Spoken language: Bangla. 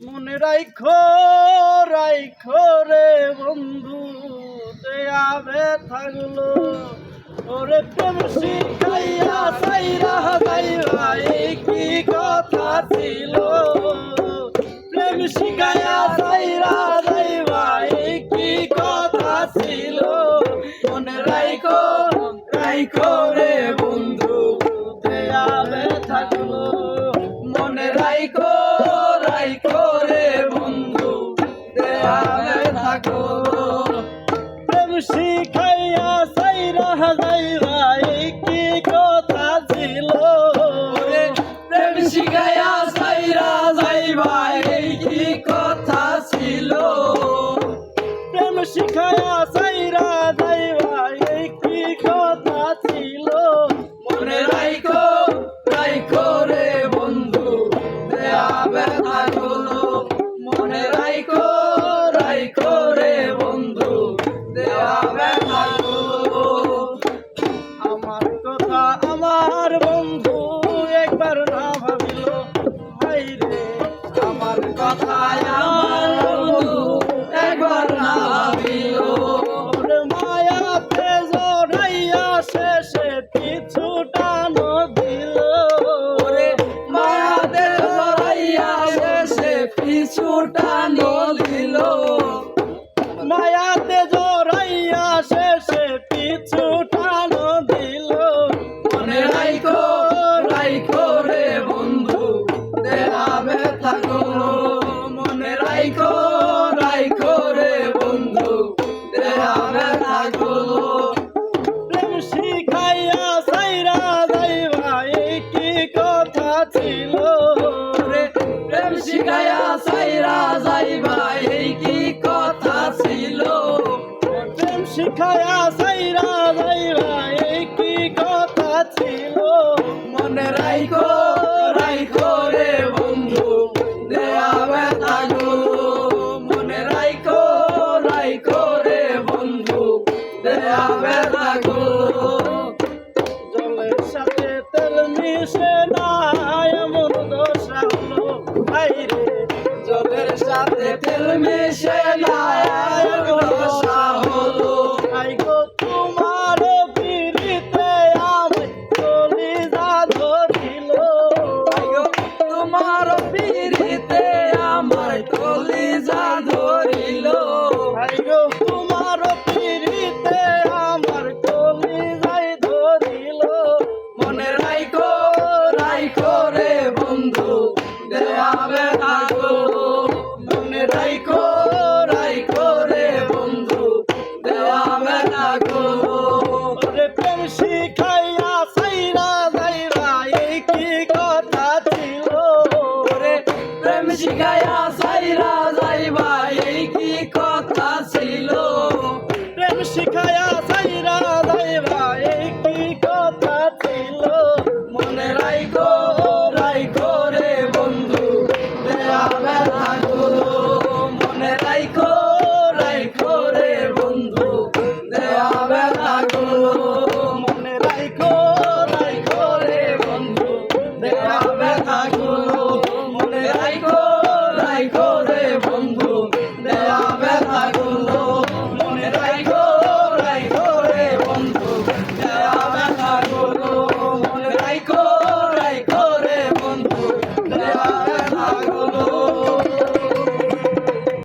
মনে রাইখো রাইখো রে বন্ধু, দেয়া ব্যথা গুলো। ওরে প্রেম শিখাইয়া সাইরা এই কি কথা ছিল? প্রেম শিখাইয়া সাইরা যাইবা এই কি কথা ছিল? মনে রাইখো রাইখো রে বন্ধু ব্যথা গুলো। মনে রাইখো রাইখো সাইরা যাইবা শেষে পিছু টানো দিল মায়াতে শিখাইয়া সাইরা যাইবা এই কি কথা ছিল। মনে রাইখো রাইখো রে বন্ধু দেয়া ব্যথা গুলো মনে রাইখো রাইখো রে বন্ধু দেয়া ব্যথা গুলো জলের সাথে তেল মিশে না এমন দশা হলো ভাই রে জলের সাথে তেল মিশে না এমন দশা শিখায়া সাইরা যাইবা এই কি কথা ছিল? প্রেম শিখায়া